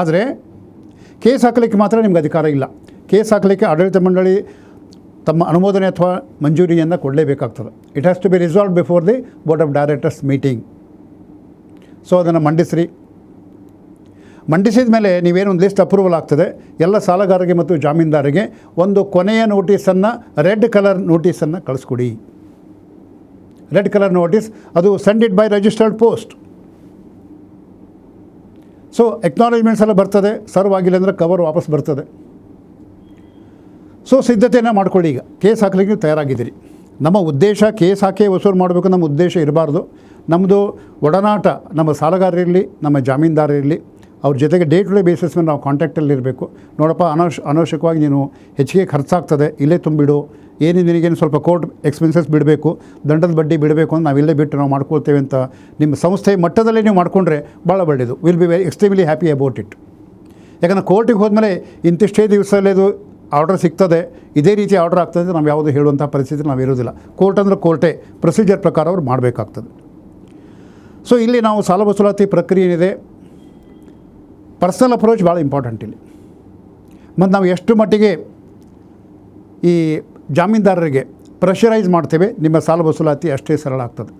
ಆದರೆ ಕೇಸ್ ಹಾಕಲಿಕ್ಕೆ ಮಾತ್ರ ನಿಮ್ಗೆ ಅಧಿಕಾರ ಇಲ್ಲ. ಕೇಸ್ ಹಾಕಲಿಕ್ಕೆ ಆಡಳಿತ ಮಂಡಳಿ ತಮ್ಮ ಅನುಮೋದನೆ ಅಥವಾ ಮಂಜೂರಿಯನ್ನು ಕೊಡಲೇಬೇಕಾಗ್ತದೆ. It has to be resolve before the board of directors meeting so ಅದನ್ನು ಮಂಡಿಸ್ರಿ. ಮಂಡಿಸಿದ ಮೇಲೆ ನೀವೇನೊಂದು ಲಿಸ್ಟ್ ಅಪ್ರೂವಲ್ ಆಗ್ತದೆ. ಎಲ್ಲ ಸಾಲಗಾರರಿಗೆ ಮತ್ತು ಜಾಮೀನ್ದಾರಿಗೆ ಒಂದು ಕೊನೆಯ ನೋಟಿಸನ್ನು ರೆಡ್ ಕಲರ್ ನೋಟಿಸನ್ನು ಕಳಿಸ್ಕೊಡಿ. ರೆಡ್ ಕಲರ್ ನೋಟಿಸ್ ಅದು send it by registered post so acknowledgements ಎಲ್ಲ ಬರ್ತದೆ ಸರ್ವ್ ಆಗಿಲ್ಲ ಅಂದರೆ ಕವರ್ ವಾಪಸ್ ಬರ್ತದೆ. ಸೊ ಸಿದ್ಧತೆಯನ್ನು ಮಾಡ್ಕೊಳ್ಳಿ ಈಗ. ಕೇಸ್ ಹಾಕಲಿಕ್ಕೆ ನೀವು ತಯಾರಾಗಿದ್ದೀರಿ. ನಮ್ಮ ಉದ್ದೇಶ ಕೇಸ್ ಹಾಕಿ ವಸೂಲು ಮಾಡಬೇಕು ನಮ್ಮ ಉದ್ದೇಶ ಇರಬಾರ್ದು. ನಮ್ಮದು ಒಡನಾಟ ನಮ್ಮ ಸಾಲಗಾರರಿರಲಿ ನಮ್ಮ ಜಾಮೀನ್ದಾರರಿರಲಿ ಅವ್ರ ಜೊತೆಗೆ ಡೇ ಟು ಡೇ ಬೇಸಿಸ್ ಮೇಲೆ ನಾವು ಕಾಂಟ್ಯಾಕ್ಟಲ್ಲಿ ಇರಬೇಕು. ನೋಡಪ್ಪ ಅನವಶ್ ಅನವಶ್ಯಕವಾಗಿ ನೀನು ಹೆಚ್ಚಿಗೆ ಖರ್ಚಾಗ್ತದೆ, ಇಲ್ಲೇ ತುಂಬಿಡು ಏನೇ ನಿನಗೇನು ಸ್ವಲ್ಪ ಕೋರ್ಟ್ ಎಕ್ಸ್ಪೆನ್ಸಸ್ ಬಿಡಬೇಕು, ದಂಡದ ಬಡ್ಡಿ ಬಿಡಬೇಕು ಅಂತ ನಾವಿಲ್ಲೇ ಬಿಟ್ಟು ನಾವು ಮಾಡ್ಕೊಳ್ತೇವೆ ಅಂತ ನಿಮ್ಮ ಸಂಸ್ಥೆ ಮಟ್ಟದಲ್ಲೇ ನೀವು ಮಾಡಿಕೊಂಡ್ರೆ ಭಾಳ ಒಳ್ಳೆಯದು will be very extremely happy about it ಯಾಕಂದರೆ ಕೋರ್ಟಿಗೆ ಹೋದ್ಮೇಲೆ ಇಂತಿಷ್ಟೇ ದಿವಸದಲ್ಲಿ ಅದು ಆರ್ಡರ್ ಸಿಗ್ತದೆ, ಇದೇ ರೀತಿ ಆರ್ಡರ್ ಆಗ್ತದೆ ಅಂತ ನಾವು ಯಾವುದು ಹೇಳುವಂಥ ಪರಿಸ್ಥಿತಿ ನಾವು ಇರೋದಿಲ್ಲ ಕೋರ್ಟ್ ಅಂದರೆ ಕೋರ್ಟೇ ಪ್ರೊಸೀಜರ್ ಪ್ರಕಾರ ಅವ್ರು ಮಾಡಬೇಕಾಗ್ತದೆ. ಸೊ ಇಲ್ಲಿ ನಾವು ಸಾಲ ವಸೂಲಾತಿ ಪ್ರಕ್ರಿಯೆ ಏನಿದೆ ಪರ್ಸನಲ್ ಅಪ್ರೋಚ್ ಭಾಳ ಇಂಪಾರ್ಟೆಂಟ್ ಇಲ್ಲಿ. ಮತ್ತು ನಾವು ಎಷ್ಟು ಮಟ್ಟಿಗೆ ಈ ಜಾಮೀನ್ದಾರರಿಗೆ ಪ್ರೆಷರೈಸ್ ಮಾಡ್ತೇವೆ, ನಿಮ್ಮ ಸಾಲ ವಸೂಲಾತಿ ಅಷ್ಟೇ ಸರಳ ಆಗ್ತದೆ.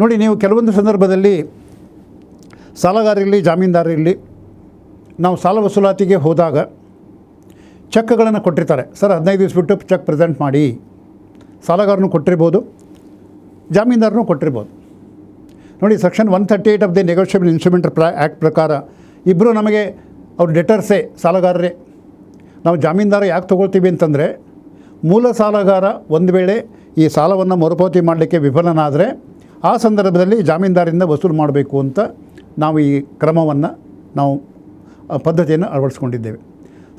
ನೋಡಿ, ನೀವು ಕೆಲವೊಂದು ಸಂದರ್ಭದಲ್ಲಿ ಸಾಲಗಾರರಲ್ಲಿ ಜಾಮೀನ್ದಾರ ಇರಲಿ, ನಾವು ಸಾಲ ವಸೂಲಾತಿಗೆ ಹೋದಾಗ ಚೆಕ್ಗಳನ್ನು ಕೊಟ್ಟಿರ್ತಾರೆ. ಸರ್, ಹದಿನೈದು ದಿವಸ ಬಿಟ್ಟು ಚೆಕ್ ಪ್ರೆಸೆಂಟ್ ಮಾಡಿ. ಸಾಲಗಾರನು ಕೊಟ್ಟಿರ್ಬೋದು, ಜಾಮೀನ್ದಾರನು ಕೊಟ್ಟಿರ್ಬೋದು. ನೋಡಿ, section one thirty eight of the negotiable instrument ಪ್ರಾ ಆ್ಯಕ್ಟ್ ಪ್ರಕಾರ ಇಬ್ಬರು ನಮಗೆ ಅವ್ರ ಡೆಟರ್ಸೇ ಸಾಲಗಾರರೇ, ನಾವು ಜಾಮೀನ್ದಾರ ಯಾಕೆ ತೊಗೊಳ್ತೀವಿ ಅಂತಂದರೆ ಮೂಲ ಸಾಲಗಾರ ಒಂದು ವೇಳೆ ಈ ಸಾಲವನ್ನು ಮರುಪಾವತಿ ಮಾಡಲಿಕ್ಕೆ ವಿಫಲನಾದರೆ ಆ ಸಂದರ್ಭದಲ್ಲಿ ಜಾಮೀನ್ದಾರಿಂದ ವಸೂಲು ಮಾಡಬೇಕು ಅಂತ ನಾವು ಈ ಕ್ರಮವನ್ನು ನಾವು ಪದ್ಧತಿಯನ್ನು ಅಳವಡಿಸ್ಕೊಂಡಿದ್ದೇವೆ.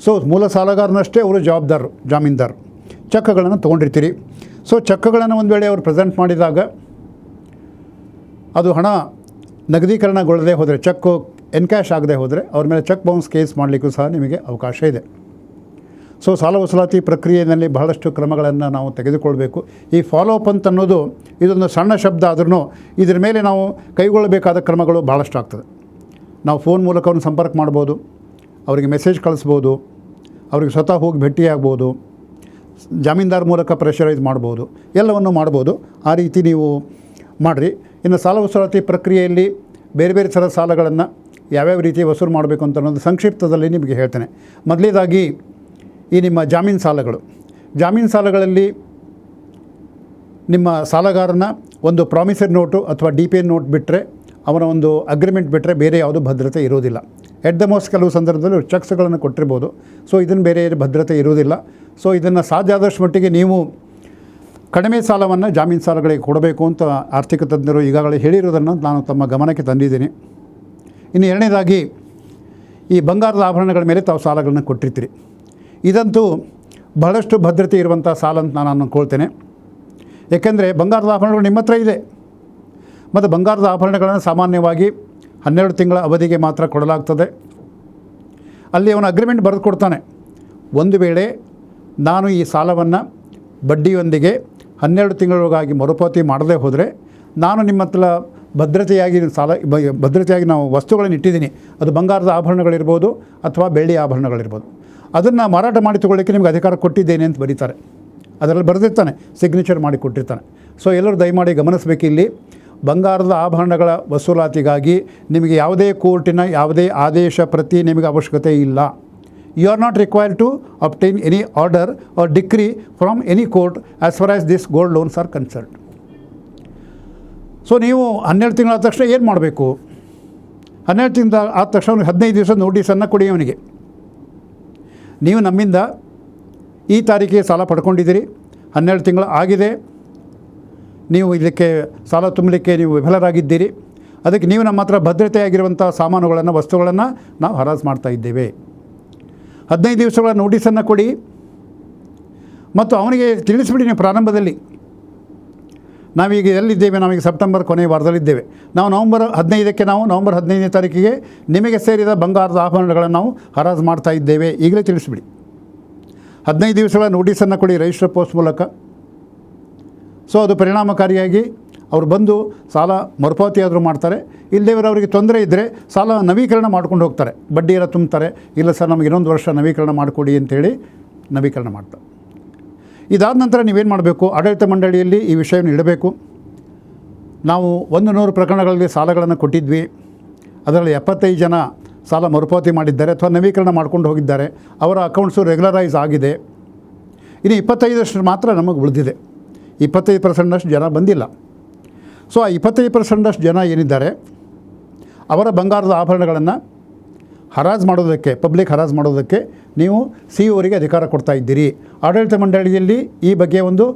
ಸೊ ಮೂಲ ಸಾಲಗಾರನಷ್ಟೇ ಅವರು ಜವಾಬ್ದಾರರು ಜಾಮೀನ್ದಾರರು ಚೆಕ್ಗಳನ್ನು ತೊಗೊಂಡಿರ್ತೀರಿ. ಸೊ ಚೆಕ್ಗಳನ್ನು ಒಂದು ವೇಳೆ ಅವರು ಪ್ರೆಸೆಂಟ್ ಮಾಡಿದಾಗ ಅದು ಹಣ ನಗದೀಕರಣಗೊಳ್ಳದೆ ಹೋದರೆ ಚೆಕ್ಕು ಎನ್ಕ್ಯಾಶ್ ಆಗದೆ ಹೋದರೆ ಅವ್ರ ಮೇಲೆ ಚೆಕ್ ಬೌನ್ಸ್ ಕೇಸ್ ಮಾಡಲಿಕ್ಕೂ ಸಹ ನಿಮಗೆ ಅವಕಾಶ ಇದೆ. ಸೊ ಸಾಲ ವಸೂಲಾತಿ ಪ್ರಕ್ರಿಯೆಯಲ್ಲಿ ಬಹಳಷ್ಟು ಕ್ರಮಗಳನ್ನು ನಾವು ತೆಗೆದುಕೊಳ್ಬೇಕು. ಈ ಫಾಲೋ ಅಪ್ ಅಂತ ಅನ್ನೋದು ಇದೊಂದು ಸಣ್ಣ ಶಬ್ದ ಆದ್ರೂ ಇದ್ರ ಮೇಲೆ ನಾವು ಕೈಗೊಳ್ಳಬೇಕಾದ ಕ್ರಮಗಳು ಭಾಳಷ್ಟು ಆಗ್ತದೆ. ನಾವು ಫೋನ್ ಮೂಲಕ ಅವ್ರನ್ನ ಸಂಪರ್ಕ ಮಾಡ್ಬೋದು, ಅವರಿಗೆ ಮೆಸೇಜ್ ಕಳಿಸ್ಬೋದು, ಅವ್ರಿಗೆ ಸ್ವತಃ ಹೋಗಿ ಭೇಟಿಯಾಗ್ಬೋದು, ಜಾಮೀನ್ದಾರ್ ಮೂಲಕ ಪ್ರೆಷರೈಸ್ ಮಾಡ್ಬೋದು, ಎಲ್ಲವನ್ನು ಮಾಡ್ಬೋದು. ಆ ರೀತಿ ನೀವು ಮಾಡಿರಿ. ಇನ್ನು ಸಾಲ ವಸೂಲಾತಿ ಪ್ರಕ್ರಿಯೆಯಲ್ಲಿ ಬೇರೆ ಬೇರೆ ಥರದ ಸಾಲಗಳನ್ನು ಯಾವ್ಯಾವ ರೀತಿ ವಸೂಲು ಮಾಡಬೇಕು ಅಂತ ಅನ್ನೋದು ಸಂಕ್ಷಿಪ್ತದಲ್ಲಿ ನಿಮಗೆ ಹೇಳ್ತೇನೆ. ಮೊದಲೇದಾಗಿ ಈ ನಿಮ್ಮ ಜಾಮೀನು ಸಾಲಗಳು. ಜಾಮೀನು ಸಾಲಗಳಲ್ಲಿ ನಿಮ್ಮ ಸಾಲಗಾರನ ಒಂದು ಪ್ರಾಮಿಸರಿ ನೋಟು ಅಥವಾ ಡಿ ಪಿ ನೋಟ್ ಬಿಟ್ಟರೆ ಅವನ ಒಂದು ಅಗ್ರಿಮೆಂಟ್ ಬಿಟ್ಟರೆ ಬೇರೆ ಯಾವುದೂ ಭದ್ರತೆ ಇರೋದಿಲ್ಲ ಎಟ್ ದ ಮೋಸ್ಟ್ ಕೆಲವು ಸಂದರ್ಭದಲ್ಲಿ ಚೆಕ್ಸ್ಗಳನ್ನು ಕೊಟ್ಟಿರ್ಬೋದು. ಸೊ ಇದನ್ನು ಬೇರೆ ಭದ್ರತೆ ಇರೋದಿಲ್ಲ ಸೊ ಇದನ್ನು ಸಾಧ್ಯ ಆದಷ್ಟು ಮಟ್ಟಿಗೆ ನೀವು ಕಡಿಮೆ ಸಾಲವನ್ನು ಜಾಮೀನು ಸಾಲಗಳಿಗೆ ಕೊಡಬೇಕು ಅಂತ ಆರ್ಥಿಕ ತಜ್ಞರು ಈಗಾಗಲೇ ಹೇಳಿರೋದನ್ನು ನಾನು ತಮ್ಮ ಗಮನಕ್ಕೆ ತಂದಿದ್ದೀನಿ. ಇನ್ನು ಎರಡನೇದಾಗಿ ಈ ಬಂಗಾರದ ಆಭರಣಗಳ ಮೇಲೆ ತಾವು ಸಾಲಗಳನ್ನು ಕೊಟ್ಟಿರ್ತೀರಿ. ಇದಂತೂ ಬಹಳಷ್ಟು ಭದ್ರತೆ ಇರುವಂಥ ಸಾಲ ಅಂತ ನಾನು ಅಂದ್ಕೊಳ್ತೇನೆ ಏಕೆಂದರೆ ಬಂಗಾರದ ಆಭರಣಗಳು ನಿಮ್ಮ ಹತ್ರ ಇದೆ. ಮತ್ತು ಬಂಗಾರದ ಆಭರಣಗಳನ್ನು ಸಾಮಾನ್ಯವಾಗಿ ಹನ್ನೆರಡು ತಿಂಗಳ ಅವಧಿಗೆ ಮಾತ್ರ ಕೊಡಲಾಗ್ತದೆ. ಅಲ್ಲಿ ಅವನು ಅಗ್ರಿಮೆಂಟ್ ಬರೆದು ಕೊಡ್ತಾನೆ. ಒಂದು ವೇಳೆ ನಾನು ಈ ಸಾಲವನ್ನು ಬಡ್ಡಿಯೊಂದಿಗೆ ಹನ್ನೆರಡು ತಿಂಗಳೊಳಗಾಗಿ ಮರುಪಾವತಿ ಮಾಡದೇ ಹೋದರೆ ನಾನು ನಿಮ್ಮ ಹತ್ರ ಭದ್ರತೆಯಾಗಿ ಸಾಲ, ಭದ್ರತೆಯಾಗಿ ನಾವು ವಸ್ತುಗಳನ್ನು ಇಟ್ಟಿದ್ದೀನಿ. ಅದು ಬಂಗಾರದ ಆಭರಣಗಳಿರ್ಬೋದು ಅಥವಾ ಬೆಳ್ಳಿ ಆಭರಣಗಳಿರ್ಬೋದು. ಅದನ್ನು ಮಾರಾಟ ಮಾಡಿ ತಗೊಳ್ಳಿಕ್ಕೆ ನಿಮಗೆ ಅಧಿಕಾರ ಕೊಟ್ಟಿದ್ದೇನೆ ಅಂತ ಬರೀತಾರೆ. ಅದರಲ್ಲಿ ಬರೆದಿರ್ತಾನೆ ಸಿಗ್ನೇಚರ್ ಮಾಡಿ ಕೊಟ್ಟಿರ್ತಾನೆ. ಸೊ ಎಲ್ಲರೂ ದಯಮಾಡಿ ಗಮನಿಸಬೇಕು ಇಲ್ಲಿ ಬಂಗಾರದ ಆಭರಣಗಳ ವಸೂಲಾತಿಗಾಗಿ ನಿಮಗೆ ಯಾವುದೇ ಕೋರ್ಟಿನ ಯಾವುದೇ ಆದೇಶ ಪ್ರತಿ ನಿಮಗೆ ಅವಶ್ಯಕತೆ ಇಲ್ಲ. You are not required to obtain any order or decree from any court as far as this gold loans are concerned so ನೀವು ಹನ್ನೆರಡು ತಿಂಗಳಾದ ತಕ್ಷಣ ಏನು ಮಾಡಬೇಕು? ಹನ್ನೆರಡು ತಿಂಗಳ ಆದ ತಕ್ಷಣ ಅವ್ನಿಗೆ ಹದಿನೈದು ದಿವಸ ನೋಟಿಸನ್ನು ಕೊಡಿ ಅವನಿಗೆ. ನೀವು ನಮ್ಮಿಂದ ಈ ತಾರೀಕಿಗೆ ಸಾಲ ಪಡ್ಕೊಂಡಿದ್ದೀರಿ. ಹನ್ನೆರಡು ತಿಂಗಳು ಆಗಿದೆ. ನೀವು ಇದಕ್ಕೆ ಸಾಲ ತುಂಬಲಿಕ್ಕೆ ನೀವು ವಿಫಲರಾಗಿದ್ದೀರಿ. ಅದಕ್ಕೆ ನೀವು ನಮ್ಮ ಹತ್ರ ಭದ್ರತೆಯಾಗಿರುವಂಥ ಸಾಮಾನುಗಳನ್ನು, ವಸ್ತುಗಳನ್ನು ನಾವು ಹರಾಜು ಮಾಡ್ತಾ ಇದ್ದೇವೆ. ಹದಿನೈದು ದಿವಸಗಳ ನೋಟಿಸನ್ನು ಕೊಡಿ. ಮತ್ತು ಅವನಿಗೆ ತಿಳಿಸ್ಬಿಡಿ ನೀವು ಪ್ರಾರಂಭದಲ್ಲಿ. ನಾವೀಗ ಎಲ್ಲಿದ್ದೇವೆ? ನಾವೀಗ ಸೆಪ್ಟೆಂಬರ್ ಕೊನೆಯ ವಾರದಲ್ಲಿದ್ದೇವೆ. ನಾವು ನವಂಬರ್ ಹದಿನೈದಕ್ಕೆ ನಾವು ನವಂಬರ್ ಹದಿನೈದನೇ ತಾರೀಕಿಗೆ ನಿಮಗೆ ಸೇರಿದ ಬಂಗಾರದ ಆಭರಣಗಳನ್ನು ನಾವು ಹರಾಜು ಮಾಡ್ತಾ ಇದ್ದೇವೆ. ಈಗಲೇ ತಿಳಿಸ್ಬಿಡಿ. ಹದಿನೈದು ದಿವಸಗಳ ನೋಟಿಸನ್ನು ಕೊಡಿ ರಿಜಿಸ್ಟರ್ ಪೋಸ್ಟ್ ಮೂಲಕ. ಸೊ, ಅದು ಪರಿಣಾಮಕಾರಿಯಾಗಿ ಅವರು ಬಂದು ಸಾಲ ಮರುಪಾವತಿ ಆದರೂ ಮಾಡ್ತಾರೆ. ಇಲ್ಲದೇವರು ಅವರಿಗೆ ತೊಂದರೆ ಇದ್ದರೆ ಸಾಲ ನವೀಕರಣ ಮಾಡ್ಕೊಂಡು ಹೋಗ್ತಾರೆ. ಬಡ್ಡಿ ಎಲ್ಲ ತುಂಬ್ತಾರೆ. ಇಲ್ಲ ಸರ್, ನಮಗೆ ಇನ್ನೊಂದು ವರ್ಷ ನವೀಕರಣ ಮಾಡಿಕೊಡಿ ಅಂತೇಳಿ ನವೀಕರಣ ಮಾಡ್ತಾರೆ. ಇದಾದ ನಂತರ ನೀವೇನು ಮಾಡಬೇಕು? ಆಡಳಿತ ಮಂಡಳಿಯಲ್ಲಿ ಈ ವಿಷಯವನ್ನು ಇಡಬೇಕು. ನಾವು ಒಂದು ನೂರು ಪ್ರಕರಣಗಳಲ್ಲಿ ಸಾಲಗಳನ್ನು ಕೊಟ್ಟಿದ್ವಿ. ಅದರಲ್ಲಿ ಎಪ್ಪತ್ತೈದು ಜನ ಸಾಲ ಮರುಪಾವತಿ ಮಾಡಿದ್ದಾರೆ ಅಥವಾ ನವೀಕರಣ ಮಾಡ್ಕೊಂಡು ಹೋಗಿದ್ದಾರೆ. ಅವರ ಅಕೌಂಟ್ಸು ರೆಗ್ಯುಲರೈಸ್ ಆಗಿದೆ. ಇನ್ನು ಇಪ್ಪತ್ತೈದಷ್ಟು ಮಾತ್ರ ನಮಗೆ ಉಳಿದಿದೆ. ಇಪ್ಪತ್ತೈದು ಪರ್ಸೆಂಟಷ್ಟು ಜನ ಬಂದಿಲ್ಲ. ಸೊ, ಆ ಇಪ್ಪತ್ತೈದು ಪರ್ಸೆಂಟಷ್ಟು ಜನ ಏನಿದ್ದಾರೆ? ಅವರ ಬಂಗಾರದ ಆಭರಣಗಳನ್ನು ಹರಾಜು ಮಾಡೋದಕ್ಕೆ ಪಬ್ಲಿಕ್ ಹರಾಜು ಮಾಡೋದಕ್ಕೆ ನೀವು ಸಿ ಅವರಿಗೆ ಅಧಿಕಾರ ಕೊಡ್ತಾ ಇದ್ದೀರಿ. ಆಡಳಿತ ಮಂಡಳಿಯಲ್ಲಿ ಈ ಬಗ್ಗೆ ಒಂದು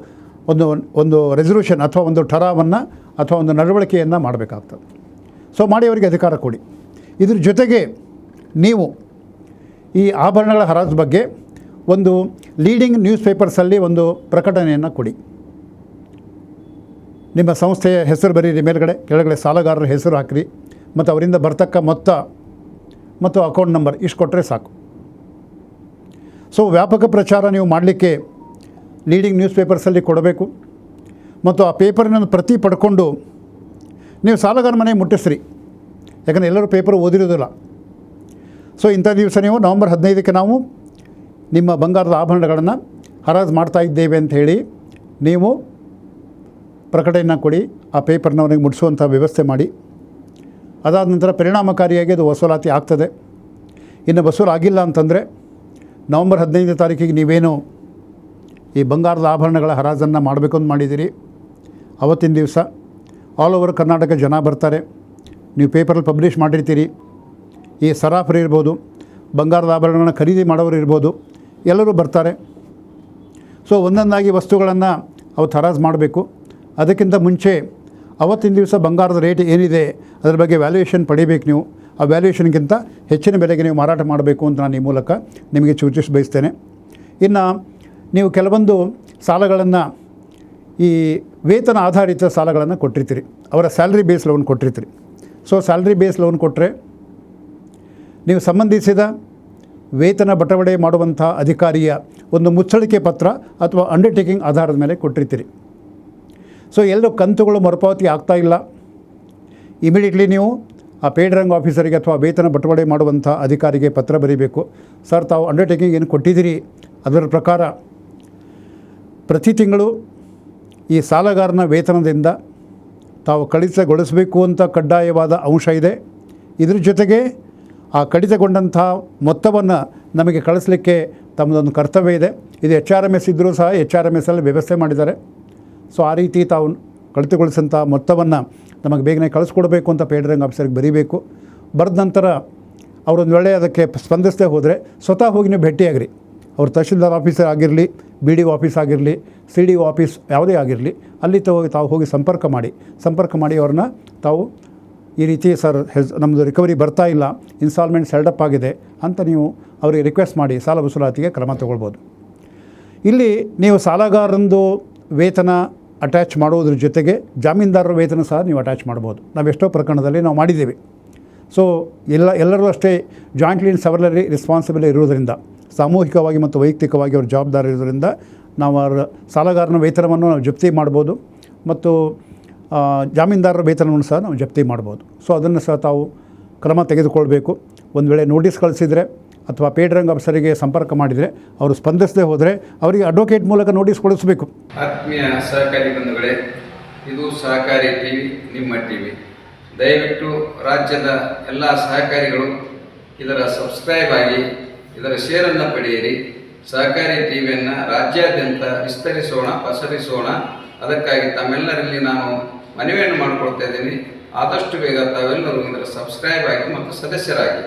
ಒಂದು ಒಂದು ರೆಸಲ್ಯೂಷನ್ ಅಥವಾ ಒಂದು ಠರಾವನ್ನು ಅಥವಾ ಒಂದು ನಡವಳಿಕೆಯನ್ನು ಮಾಡಬೇಕಾಗ್ತದೆ. ಸೊ ಮಾಡಿ ಅವರಿಗೆ ಅಧಿಕಾರ ಕೊಡಿ. ಇದ್ರ ಜೊತೆಗೆ ನೀವು ಈ ಆಭರಣಗಳ ಹರಾಜು ಬಗ್ಗೆ ಒಂದು ಲೀಡಿಂಗ್ ನ್ಯೂಸ್ ಪೇಪರ್ಸಲ್ಲಿ ಒಂದು ಪ್ರಕಟಣೆಯನ್ನು ಕೊಡಿ. ನಿಮ್ಮ ಸಂಸ್ಥೆಯ ಹೆಸರು ಬರೀರಿ ಮೇಲ್ಗಡೆ, ಕೆಳಗಡೆ ಸಾಲಗಾರರ ಹೆಸರು ಹಾಕಿರಿ. ಮತ್ತು ಅವರಿಂದ ಬರ್ತಕ್ಕ ಮೊತ್ತ ಮತ್ತು ಅಕೌಂಟ್ ನಂಬರ್ ಇಷ್ಟು ಕೊಟ್ಟರೆ ಸಾಕು. ಸೊ ವ್ಯಾಪಕ ಪ್ರಚಾರ ನೀವು ಮಾಡಲಿಕ್ಕೆ ಲೀಡಿಂಗ್ ನ್ಯೂಸ್ ಪೇಪರ್ಸಲ್ಲಿ ಕೊಡಬೇಕು. ಮತ್ತು ಆ ಪೇಪರಿನ ಪ್ರತಿ ಪಡ್ಕೊಂಡು ನೀವು ಸಾಲಗಾರ ಮನೆ ಮುಟ್ಟಿಸ್ರಿ. ಯಾಕಂದರೆ ಎಲ್ಲರೂ ಪೇಪರ್ ಓದಿರೋದಿಲ್ಲ. ಸೊ ಇಂಥ ದಿವಸ ನೀವು ನವಂಬರ್ ಹದಿನೈದಕ್ಕೆ ನಾವು ನಿಮ್ಮ ಬಂಗಾರದ ಆಭರಣಗಳನ್ನು ಹರಾಜು ಮಾಡ್ತಾ ಇದ್ದೇವೆ ಅಂತ ಹೇಳಿ ನೀವು ಪ್ರಕಟಣೆಯನ್ನು ಕೊಡಿ, ಆ ಪೇಪರ್ನ ಅವನಿಗೆ ಮುಟ್ಟಿಸುವಂಥ ವ್ಯವಸ್ಥೆ ಮಾಡಿ. ಅದಾದ ನಂತರ ಪರಿಣಾಮಕಾರಿಯಾಗಿ ಅದು ವಸೂಲಾತಿ ಆಗ್ತದೆ. ಇನ್ನು ವಸೂಲಾಗಿಲ್ಲ ಅಂತಂದರೆ ನವಂಬರ್ ಹದಿನೈದನೇ ತಾರೀಕಿಗೆ ನೀವೇನು ಈ ಬಂಗಾರದ ಆಭರಣಗಳ ಹರಾಜನ್ನು ಮಾಡಬೇಕು ಅಂತ ಮಾಡಿದ್ದೀರಿ? ಅವತ್ತಿನ ದಿವಸ ಆಲ್ ಓವರ್ ಕರ್ನಾಟಕ ಜನ ಬರ್ತಾರೆ. ನೀವು ಪೇಪರಲ್ಲಿ ಪಬ್ಲಿಷ್ ಮಾಡಿರ್ತೀರಿ. ಈ ಸರಾಫರು ಇರ್ಬೋದು, ಬಂಗಾರದ ಆಭರಣಗಳನ್ನ ಖರೀದಿ ಮಾಡೋರು ಇರ್ಬೋದು, ಎಲ್ಲರೂ ಬರ್ತಾರೆ. ಸೊ ಒಂದೊಂದಾಗಿ ವಸ್ತುಗಳನ್ನು ಅವತ್ತು ಹರಾಜು ಮಾಡಬೇಕು. ಅದಕ್ಕಿಂತ ಮುಂಚೆ ಅವತ್ತಿನ ದಿವಸ ಬಂಗಾರದ ರೇಟ್ ಏನಿದೆ, ಅದರ ಬಗ್ಗೆ ವ್ಯಾಲ್ಯೂಯೇಷನ್ ಪಡಿಬೇಕು ನೀವು. ಆ ವ್ಯಾಲ್ಯೂಯೇಷನ್ಗಿಂತ ಹೆಚ್ಚಿನ ಬೆಲೆಗೆ ನೀವು ಮಾರಾಟ ಮಾಡಬೇಕು ಅಂತ ನಾನು ಈ ಮೂಲಕ ನಿಮಗೆ ಸೂಚಿಸಿ ಬಯಸ್ತೇನೆ. ಇನ್ನು ನೀವು ಕೆಲವೊಂದು ಸಾಲಗಳನ್ನು ಈ ವೇತನ ಆಧಾರಿತ ಸಾಲಗಳನ್ನು ಕೊಟ್ಟಿರ್ತೀರಿ. ಅವರ ಸ್ಯಾಲ್ರಿ ಬೇಸ್ ಲೋನ್ ಕೊಟ್ಟಿರ್ತೀರಿ. ಸೊ ಸ್ಯಾಲ್ರಿ ಬೇಸ್ ಲೋನ್ ಕೊಟ್ಟರೆ ನೀವು ಸಂಬಂಧಿಸಿದ ವೇತನ ಬಟವಡೆ ಮಾಡುವಂಥ ಅಧಿಕಾರಿಯ ಒಂದು ಮುಚ್ಚಳಿಕೆ ಪತ್ರ ಅಥವಾ ಅಂಡರ್ಟೇಕಿಂಗ್ ಆಧಾರದ ಮೇಲೆ ಕೊಟ್ಟಿರ್ತೀರಿ. ಸೊ ಎಲ್ಲರೂ ಕಂತುಗಳು ಮರುಪಾವತಿ ಆಗ್ತಾ ಇಲ್ಲ. ಇಮಿಡಿಯೇಟ್ಲಿ ನೀವು ಆ ಪೇಡ್ ರಂಗ್ ಆಫೀಸರಿಗೆ ಅಥವಾ ವೇತನ ಬಟವಾಡೆ ಮಾಡುವಂಥ ಅಧಿಕಾರಿಗೆ ಪತ್ರ ಬರೀಬೇಕು. ಸರ್ ತಾವು ಅಂಡರ್ಟೇಕಿಂಗ್ ಏನು ಕೊಟ್ಟಿದ್ದೀರಿ? ಅದರ ಪ್ರಕಾರ ಪ್ರತಿ ತಿಂಗಳು ಈ ಸಾಲಗಾರನ ವೇತನದಿಂದ ತಾವು ಕಡಿತಗೊಳಿಸಬೇಕು ಅಂತ ಕಡ್ಡಾಯವಾದ ಅಂಶ ಇದೆ. ಇದ್ರ ಜೊತೆಗೆ ಆ ಕಡಿತಗೊಂಡಂಥ ಮೊತ್ತವನ್ನು ನಮಗೆ ಕಳಿಸ್ಲಿಕ್ಕೆ ತಮ್ಮದೊಂದು ಕರ್ತವ್ಯ ಇದೆ. ಇದು ಎಚ್ ಆರ್ ಎಂ ಎಸ್ ಇದ್ದರೂ ಸಹ ಎಚ್ ಆರ್ ಎಂ ಎಸ್ಸಲ್ಲಿ ವ್ಯವಸ್ಥೆ ಮಾಡಿದ್ದಾರೆ. ಸೊ ಆ ರೀತಿ ತಾವು ಕಡಿತಗೊಳಿಸಂಥ ಮೊತ್ತವನ್ನು ನಮಗೆ ಬೇಗನೆ ಕಳಿಸ್ಕೊಡ್ಬೇಕು ಅಂತ ಪೇಡ್ರಂಗ್ ಆಫೀಸರ್ಗೆ ಬರೀಬೇಕು. ಬರೆದ ನಂತರ ಅವರೊಂದು ವೇಳೆ ಅದಕ್ಕೆ ಸ್ಪಂದಿಸದೆ ಹೋದರೆ ಸ್ವತಃ ಹೋಗಿ ನೀವು ಭೇಟಿಯಾಗ್ರಿ. ಅವ್ರು ತಹಶೀಲ್ದಾರ್ ಆಫೀಸರ್ ಆಗಿರಲಿ, ಬಿ ಡಿ ಒ ಆಫೀಸ್ ಆಗಿರಲಿ, ಸಿ ಡಿ ಒ ಆಫೀಸ್ ಯಾವುದೇ ಆಗಿರಲಿ, ಅಲ್ಲಿ ತಾವು ತಾವು ಹೋಗಿ ಸಂಪರ್ಕ ಮಾಡಿ. ಸಂಪರ್ಕ ಮಾಡಿ ಅವ್ರನ್ನ ತಾವು ಈ ರೀತಿ ಸರ್ ಹೆಸ್ ನಮ್ಮದು ರಿಕವರಿ ಬರ್ತಾ ಇಲ್ಲ ಇನ್ಸ್ಟಾಲ್ಮೆಂಟ್ ಸೆಲ್ಡಪ್ ಆಗಿದೆ ಅಂತ ನೀವು ಅವರಿಗೆ ರಿಕ್ವೆಸ್ಟ್ ಮಾಡಿ ಸಾಲ ವಸೂಲಾತಿಗೆ ಕ್ರಮ ತಗೊಳ್ಬೋದು. ಇಲ್ಲಿ ನೀವು ಸಾಲಗಾರರಂದು ವೇತನ ಅಟ್ಯಾಚ್ ಮಾಡೋದ್ರ ಜೊತೆಗೆ ಜಾಮೀನ್ದಾರರ ವೇತನ ಸಹ ನೀವು ಅಟ್ಯಾಚ್ ಮಾಡ್ಬೋದು. ನಾವು ಎಷ್ಟೋ ಪ್ರಕರಣದಲ್ಲಿ ನಾವು ಮಾಡಿದ್ದೇವೆ. ಸೊ ಎಲ್ಲ, ಎಲ್ಲರೂ ಅಷ್ಟೇ ಜಾಯಿಂಟ್ಲಿ ಸವರ್ಲರಿ ರೆಸ್ಪಾನ್ಸಿಬಲ್ ಇರುವುದರಿಂದ, ಸಾಮೂಹಿಕವಾಗಿ ಮತ್ತು ವೈಯಕ್ತಿಕವಾಗಿ ಅವ್ರ ಜವಾಬ್ದಾರಿ ಇರೋದರಿಂದ ನಾವು ಅವರ ಸಾಲಗಾರನ ವೇತನವನ್ನು ನಾವು ಜಪ್ತಿ ಮಾಡ್ಬೋದು ಮತ್ತು ಜಾಮೀನ್ದಾರರ ವೇತನವನ್ನು ಸಹ ನಾವು ಜಪ್ತಿ ಮಾಡ್ಬೋದು. ಸೊ ಅದನ್ನು ಸಹ ತಾವು ಕ್ರಮ ತೆಗೆದುಕೊಳ್ಬೇಕು. ಒಂದು ವೇಳೆ ನೋಟಿಸ್ ಕಳಿಸಿದರೆ ಅಥವಾ ಪೇಡ್ ರಂಗ್ ಆಫೀಸರಿಗೆ ಸಂಪರ್ಕ ಮಾಡಿದರೆ ಅವರು ಸ್ಪಂದಿಸದೆ ಹೋದರೆ ಅವರಿಗೆ ಅಡ್ವೊಕೇಟ್ ಮೂಲಕ ನೋಟಿಸ್ ಕೊಡಿಸಬೇಕು. ಆತ್ಮೀಯ ಸಹಕಾರಿ ಬಂಧುಗಳೇ, ಇದು ಸಹಕಾರಿ ಟಿ ವಿ ನಿಮ್ಮ ಟಿವಿ. ದಯವಿಟ್ಟು ರಾಜ್ಯದ ಎಲ್ಲ ಸಹಕಾರಿಗಳು ಇದರ ಸಬ್ಸ್ಕ್ರೈಬ್ ಆಗಿ, ಇದರ ಶೇರನ್ನು ಪಡೆಯಿರಿ. ಸಹಕಾರಿ ಟಿ ವಿಯನ್ನು ರಾಜ್ಯಾದ್ಯಂತ ವಿಸ್ತರಿಸೋಣ, ಪಸರಿಸೋಣ. ಅದಕ್ಕಾಗಿ ತಮ್ಮೆಲ್ಲರಲ್ಲಿ ನಾನು ಮನವಿಯನ್ನು ಮಾಡಿಕೊಳ್ತಾ ಇದ್ದೀನಿ. ಆದಷ್ಟು ಬೇಗ ತಾವೆಲ್ಲರೂ ಇದರ ಸಬ್ಸ್ಕ್ರೈಬ್ ಆಗಿ ಮತ್ತು ಸದಸ್ಯರಾಗಿ.